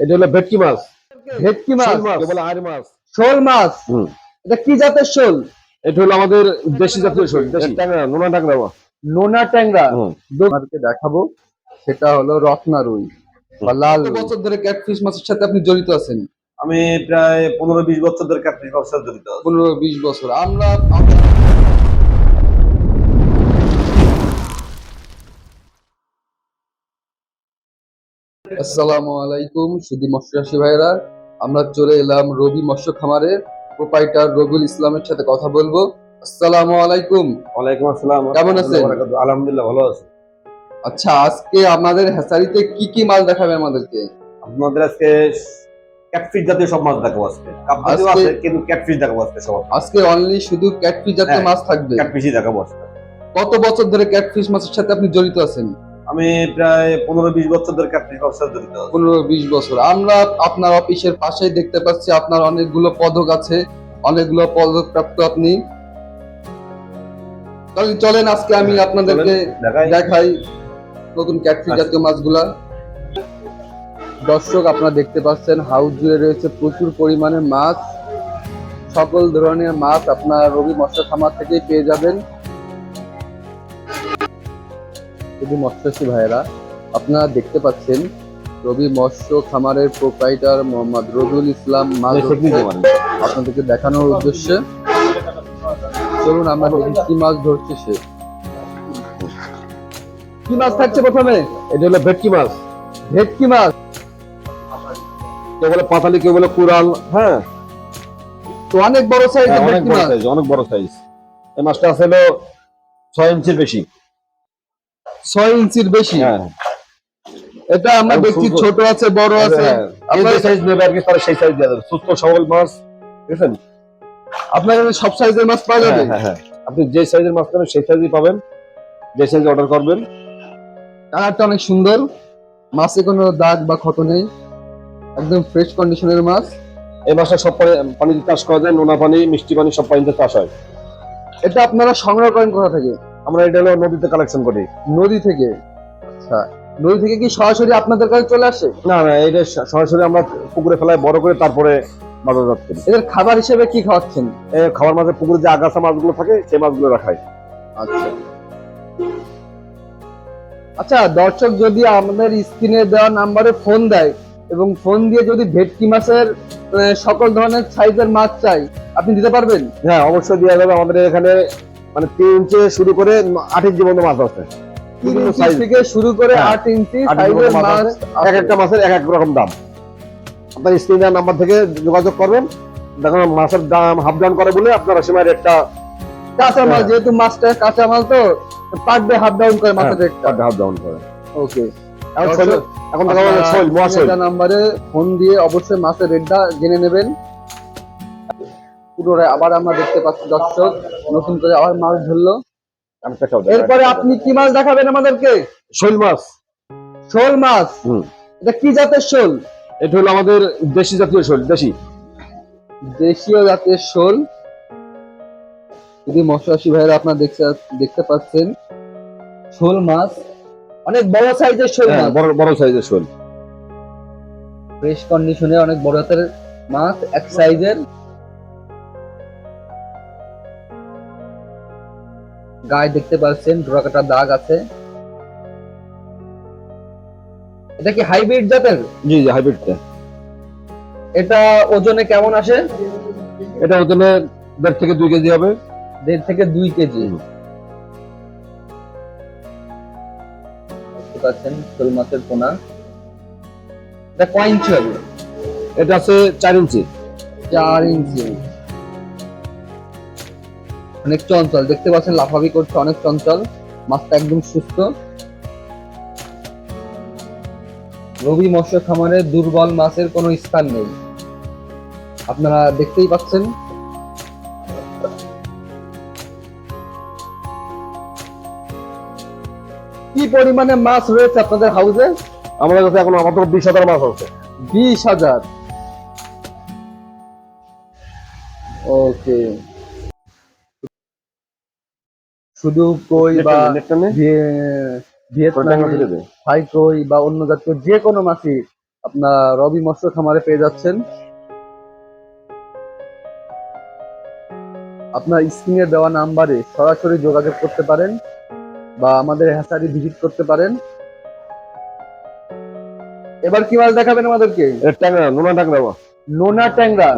এটা হলো ভেটকি মাছ। ভেটকি মাছ? বলে আর মাছ। শোল মাছ? এটা কি জাতের শোল? এটা হলো আমাদের দেশি জাতীয় শোল দেশি। টাংরা নোনা মাছ। নোনা ট্যাংরা। দেখাবো সেটা হলো রত্না রুই বা লাল বছর ধরে ক্যাটফিশ মাছের সাথে আপনি জড়িত আছেন? আমি প্রায় পনেরো বিশ বছর ধরে ক্যাটফিশ ব্যবসা জড়িত পনেরো বিশ বছর। আমরা আসসালামু আলাইকুম মৎস্যচাষী ভাইরা আমরা চলে এলাম রবি মৎস্য খামারের প্রোপাইটার রবিউল ইসলামের সাথে কথা বলব। আসসালামু আলাইকুম। ওয়ালাইকুম আসসালাম। কেমন আছেন? আলহামদুলিল্লাহ ভালো আছি। আচ্ছা আজকে আমাদের হ্যাচারিতে কি কি মাছ দেখাবে আমাদেরকে? আপনাদের আজকে ক্যাটফিশ জাতীয় সব মাছ দেখাবো আজকে। কাপ জাতীয় আছে কিন্তু ক্যাটফিশ দেখাবো আজকে সব আজকে অনলি শুধু ক্যাটফিশ জাতীয় হ্যাঁ। মাছ থাকবে? ক্যাটফিশই দেখাবো আজকে। কত বছর ধরে ক্যাটফিশ মাছের সাথে আপনি জড়িত আছেন? আমি প্রায় পনেরো বিশ বছর ধরে ব্যবসা জড়িত পনেরো বিশ বছর। আমরা আপনার অফিসের পাশেই দেখতে পাচ্ছি আপনার অনেকগুলো পদক আছে অনেকগুলো পদক প্রাপ্ত আপনি। তাহলে চলেন আজকে আমি আপনাদেরকে দেখাই। নতুন ক্যাটফিশ আচ্ছা। জাতীয় মাছগুলা। দর্শক আপনারা দেখতে পাচ্ছেন হাউস জুড়ে রয়েছে প্রচুর পরিমাণে মাছ। সকল ধরনের মাছ আপনার রবি মৎস্য খামার থেকেই পেয়ে যাবেন। শুধু মৎস্যসী ভাইয়েরা আপনারা দেখতে পাচ্ছেন রবি মৎস্য খামারের প্রোপ্রাইটার মোহাম্মদ রবিউল ইসলাম মাছ? আপনাদেরকে দেখানোর উদ্দেশ্যে চলুন আমরা দেখি কি মাছ ধরছে সে। কি মাছ থাকছে প্রথমে? এটা হলো ভেটকি মাছ। ভেটকি মাছ। কেউ বলে পাতালি কেউ বলে কুরাল হ্যাঁ। তো অনেক বড় সাইজের হ্যাঁ, অনেক বড় মাছ। সাইজ অনেক বড় সাইজ এই মাছটা আছে হলো ছয় ইঞ্চির বেশি। ছয় ইঞ্চির বেশি। হ্যাঁ। এটা আমরা দেখছি ছোট আছে বড় আছে। হ্যাঁ, সাইজ নেবে আর কি তারা সেই সাইজ দিয়ে দেবে সুস্থ সবল মাছ বুঝছেন আপনার কাছে সব সাইজের মাছ পাওয়া যাবে? হ্যাঁ হ্যাঁ হ্যাঁ। আপনি যে সাইজের মাছ নেবেন সেই সাইজই পাবেন। যে সাইজ অর্ডার করবেন। কালারটা অনেক সুন্দর। মাছে কোনো দাগ বা ক্ষত নেই। একদম ফ্রেশ কন্ডিশনের মাছ। এই মাছটা সব পানি- পানিতে চাষ করা যায় নোনা পানি মিষ্টি পানি সব পানিতে চাষ হয়। এটা আপনারা সংগ্রহ করেন কোথা থেকে? আমরা এটা হলো নদীতে কালেকশন করি। নদী থেকে? আচ্ছা। নদী থেকে কি সরাসরি আপনাদের কাছে চলে আসে? না না এটা সরাসরি আমরা পুকুরে ফেলায় বড় করে তারপরে বাজারজাত করি। এদের খাবার হিসেবে কি খাওয়াচ্ছেন? খাবার মাঝে পুকুরে যে আগাছা মাছগুলো থাকে সেই মাছগুলো রাখাই আচ্ছা। আচ্ছা দর্শক যদি আমাদের স্ক্রিনে দেওয়া নাম্বারে ফোন দেয় এবং ফোন দিয়ে যদি ভেটকি মাছের সকল ধরনের সাইজের মাছ চাই আপনি দিতে পারবেন? হ্যাঁ অবশ্যই দেওয়া যাবে। আমাদের এখানে মানে তিন ইঞ্চি শুরু করে আট ইঞ্চি পর্যন্ত মাছ আছে। থেকে শুরু করে হ্যাঁ, আট ইঞ্চি সাইজের মাছ মাছ এক একটা মাছের এক এক রকম দাম। আপনার স্ক্রিনের নাম্বার থেকে যোগাযোগ করবেন। দেখুন মাছের দাম হাফ ডাউন করে বলে আপনারা সময় রেটটা কাঁচা মাল হ্যাঁ। যেহেতু মাছটা কাঁচা মাল তো পার ডে হাফ ডাউন করে মাছের রেটটা হাফ ডাউন করে। ওকে এখন নাম্বারে ফোন দিয়ে অবশ্যই মাছের রেটটা জেনে নেবেন। পুনরায় আবার আমরা দেখতে পাচ্ছি দর্শক নতুন করে আবার মাছ ধরলো। এরপরে আপনি কি মাছ দেখাবেন আমাদেরকে? শৈল মাছ। শোল মাছ। এটা কি জাতের শোল? এটা হলো আমাদের দেশি জাতীয় শৈল দেশি। দেশীয় জাতের শোল। যদি মশাশি ভাইরা আপনারা দেখতে দেখতে পাচ্ছেন শোল মাছ। অনেক বড় সাইজের শোল হ্যাঁ, মাছ। বড় বড় সাইজের শোল। ফ্রেশ কন্ডিশনে অনেক বড় হাতের মাছ এক সাইজের। গায়ে দেখতে পাচ্ছেন ডোরাকাটা দাগ আছে। এটা কি হাইব্রিড জাতের? জি জি হাইব্রিডটা এটা ওজনে কেমন আসে? এটা ওজনে দেড় থেকে দুই কেজি হবে। দেড় থেকে দুই কেজি। পাচ্ছেন শোল মাছের পোনা। এটা কয় ইঞ্চি হবে? এটা আছে চার ইঞ্চি। চার ইঞ্চি। অনেক চঞ্চল। দেখতে পাচ্ছেন লাফাবি করছে অনেক চঞ্চল। মাছটা একদম সুস্থ। রবি মৎস্য খামারে দুর্বল মাছের কোনো স্থান নেই। আপনারা দেখতেই পাচ্ছেন। কি পরিমাণে মাছ রয়েছে আপনাদের হাউসে? আমাদের কাছে এখন মাত্র বিশ হাজার মাছ আছে। বিশ হাজার। ওকে। শুধু কই বা। থাই কই বা অন্য জাতীয় যে কোনো মাছই আপনার রবি মৎস্য খামারে পেয়ে যাচ্ছেন। আপনার স্ক্রিনে দেওয়া নাম্বারে সরাসরি যোগাযোগ করতে পারেন বা আমাদের হ্যাচারি ভিজিট করতে পারেন। এবার কি মাছ দেখাবেন আমাদেরকে? ট্যাংরা নোনা ট্যাংরা। নোনা ট্যাংরা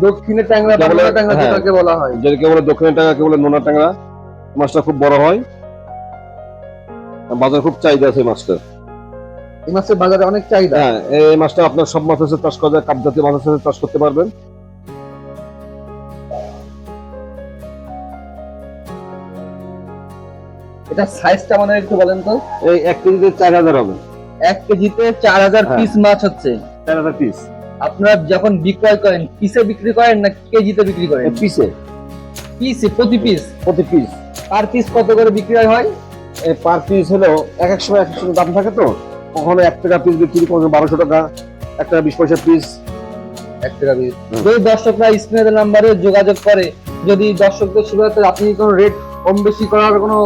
দক্ষিণে ট্যাংরা বাংলা ট্যাংরা হ্যাঁ। যেটাকে বলা হয়। যেটাকে বলে দক্ষিণের ট্যাংরা কে বলে নোনা ট্যাংরা। মাছটা খুব বড় হয়। বাজার খুব চাহিদা আছে মাছটা। এই মাছের বাজারে অনেক চাহিদা। হ্যাঁ এই মাছটা আপনার সব মাছের সাথে চাষ করা যায় কাপ জাতীয় মাছের সাথে চাষ করতে পারবেন। এটা সাইজটা মানে একটু বলেন তো। এই এক কেজিতে চার হাজার হবে। এক কেজিতে চার হাজার হ্যাঁ। পিস মাছ হচ্ছে। চার হাজার পিস আপনারা যখন বিক্রয় করেন পিসে বিক্রি করেন না কেজিতে বিক্রি করেন? পিসে পিসে প্রতি পিস প্রতি পিস পার পিস কত করে বিক্রি হয়? এই পার পিস হলো এক এক সময় এক এক সময় দাম থাকে তো। কখনো এক টাকা পিস বিক্রি কখনো বারোশো টাকা এক টাকা বিশ পয়সা পিস এক টাকা পিস যদি দর্শকরা স্ক্রিনের নাম্বারে যোগাযোগ করে যদি দর্শকদের সুবিধার্থে আপনি কোনো রেট কম বেশি করার কোনো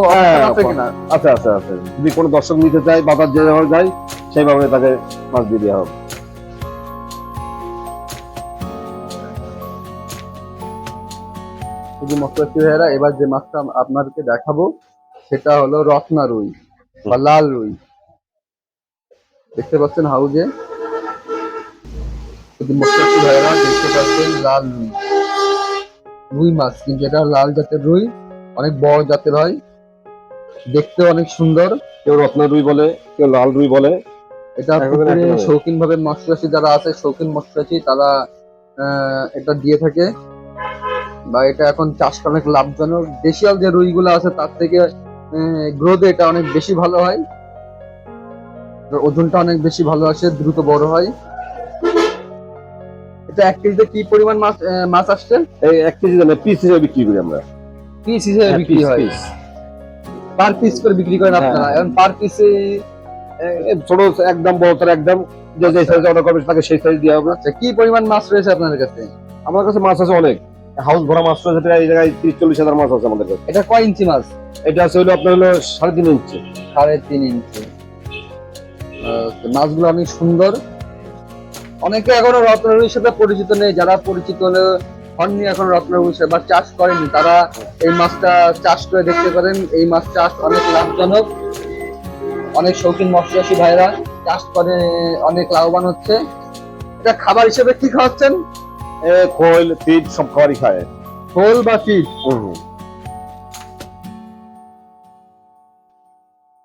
আছে কিনা? আচ্ছা আচ্ছা আচ্ছা যদি কোনো দর্শক নিতে চায় বাজার যেভাবে যায় সেইভাবে তাকে মাছ দিয়ে দেওয়া হবে শুধু মৎস্যচাষী ভাইয়েরা এবার যে মাছটা আপনাদেরকে দেখাবো সেটা হলো রত্না রুই বা লাল রুই। দেখতে পাচ্ছেন হাউজে? শুধু মৎস্যচাষী ভাইয়েরা দেখতে পাচ্ছেন লাল রুই। রুই মাছ কিন্তু এটা লাল জাতের রুই অনেক বড় জাতের হয়। দেখতে অনেক সুন্দর। কেউ রত্না রুই বলে কেউ লাল রুই বলে। এটা শৌখিন ভাবে মৎস্যচাষী যারা আছে শৌখিন মৎস্যচাষী তারা আহ, এটা দিয়ে থাকে। বা এটা এখন চাষ করা অনেক লাভজনক। দেশিয়াল যে রুইগুলো আছে তার থেকে গ্রোথে এটা অনেক বেশি ভালো হয়। ওজনটা অনেক বেশি ভালো আসে দ্রুত বড় হয়। এটা এক কেজিতে কি পরিমাণ মাছ মাছ আসছে? এই এক কেজি দামে পিস হিসেবে বিক্রি করি আমরা। পিস হিসেবে হ্যাঁ, বিক্রি হয়। পার পিস করে বিক্রি করেন হ্যাঁ। আপনারা। এখন পার পিসে ছোট একদম বড় তার একদম। যে যে সাইজ অর্ডার করবে তাকে সেই সাইজ দেওয়া হবে। আচ্ছা কি পরিমাণ মাছ রয়েছে আপনাদের কাছে? আমার কাছে মাছ আছে অনেক। হাউস ভরা মাছ রয়েছে প্রায় এই জায়গায় তিরিশ চল্লিশ হাজার মাছ আছে আমাদের কাছে। এটা কয় ইঞ্চি মাছ? এটা আছে হলো আপনার হলো সাড়ে তিন ইঞ্চি। সাড়ে তিন ইঞ্চি। মাছগুলো অনেক সুন্দর। অনেকে এখনও রত্নরুইর সাথে পরিচিত নেই। যারা পরিচিত হলে হননি এখন রত্নরুইর সাথে বা চাষ করেনি তারা এই মাছটা চাষ করে দেখতে পারেন। এই মাছ চাষ অনেক লাভজনক। অনেক শৌখিন মৎস্যচাষী ভাইরা চাষ করে অনেক লাভবান হচ্ছে। এটা খাবার হিসেবে কি খাওয়াচ্ছেন? এ খোল ফিট সব খাবারই খায়। খোল বা।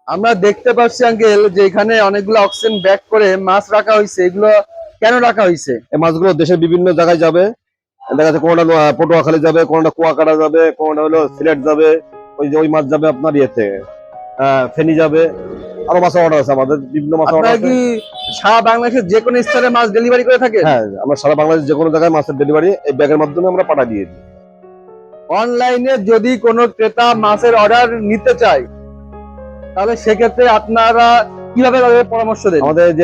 আমরা দেখতে পাচ্ছি আঙ্কেল যে এখানে অনেকগুলো অক্সিজেন ব্যাক করে মাছ রাখা হয়েছে। এগুলো কেন রাখা হয়েছে? এই মাছগুলো দেশের বিভিন্ন জায়গায় যাবে। দেখা যাচ্ছে কোনটা পটুয়াখালী যাবে কোনটা কুয়াকাটা যাবে কোনটা হলো সিলেট যাবে। ওই যে ওই মাছ যাবে আপনার ইয়েতে। ফেনী যাবে। আরও মাছের অর্ডার আছে আমাদের বিভিন্ন মাছের অর্ডার আছে। সারা বাংলাদেশের যে কোনো স্থানে মাছ ডেলিভারি করে থাকেন? হ্যাঁ আমরা সারা বাংলাদেশ যে কোনো জায়গায় মাছের ডেলিভারি এই ব্যাগের মাধ্যমে আমরা পাঠা দিয়ে দিই। অনলাইনে যদি কোনো ক্রেতা মাছের অর্ডার নিতে চায় তাহলে সেক্ষেত্রে আপনারা কীভাবে তাদের পরামর্শ দেন? আমাদের যে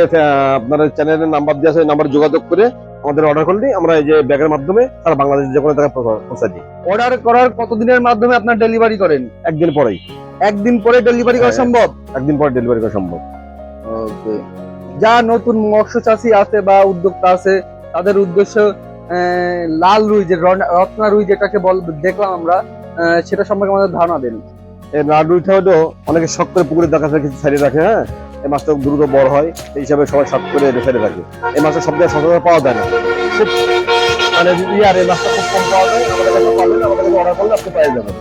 আপনার চ্যানেলের নাম্বার দিয়ে আছে নাম্বার যোগাযোগ করে আমাদের অর্ডার করলে আমরা এই যে ব্যাগের মাধ্যমে সারা বাংলাদেশ যে কোনো জায়গায় পৌঁছা- দিই। অর্ডার করার কতদিনের মাধ্যমে আপনার ডেলিভারি করেন? একদিন পরেই। একদিন পরে ডেলিভারি করা হ্যাঁ। সম্ভব? একদিন পরে ডেলিভারি করা সম্ভব। ওকে যা নতুন মৎস্য চাষী আছে বা উদ্যোক্তা আছে তাদের উদ্দেশ্য লাল রুই যে রন- রত্না রুই যেটাকে বল দেখলাম আমরা সেটা সম্পর্কে আমাদের ধারণা দেন। এই নাড়ুইটা হলো অনেকে শখ করে পুকুরে দেখা যায় কিছু সাইডে রাখে হ্যাঁ। এই মাছটা দ্রুত বড় হয় সেই হিসাবে সবাই শখ করে রেখে থাকে। এই মাছটা সব জায়গায় সচরাচর পাওয়া যায় না। খুব মানে ইয়ার এই মাছটা খুব কম পাওয়া যায়, আমাদের কাছে পাবেন, আমাদের কাছে অর্ডার করলে আপনি পেয়ে যাবেন।